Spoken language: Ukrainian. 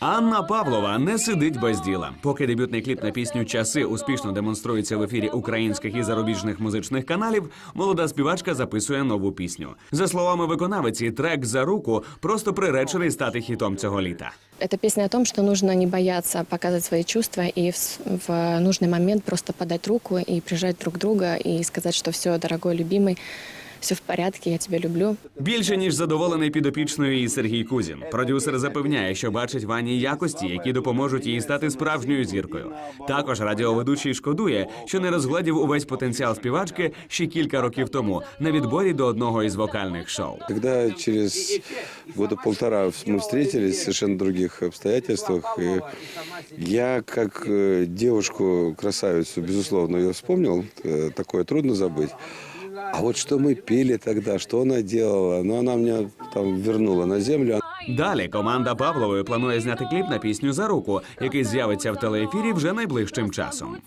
Анна Павлова не сидить без діла. Поки дебютний кліп на пісню Часи успішно демонструється в ефірі українських і зарубіжних музичних каналів. Молода співачка записує нову пісню. За словами виконавиці, трек за руку просто приречений стати хітом цього літа. Это песня о том, что нужно не бояться показывать свои чувства и в, с- в нужный момент просто подать руку и прижать друг друга и сказать, что все, дорогой, любимый, все в порядке, я тебя люблю. Більше ніж задоволений підопічною і Сергій Кузін. Продюсер запевняє, що бачить в Ані якості, які допоможуть їй стати справжньою зіркою. Також радіоведучий шкодує, що не розгледів увесь потенціал співачки ще кілька років тому на відборі до одного із вокальних шоу. Когда через года полтора мы встретились в совершенно других обстоятельствах, и я как э, девушку-красавицу, безусловно, ее вспомнил, э, такое трудно забыть. А вот что мы пили тогда, что она делала, ну она меня там вернула на землю. Далі команда Павлової планує зняти кліп на пісню за руку, який з'явиться в телеефірі вже найближчим часом.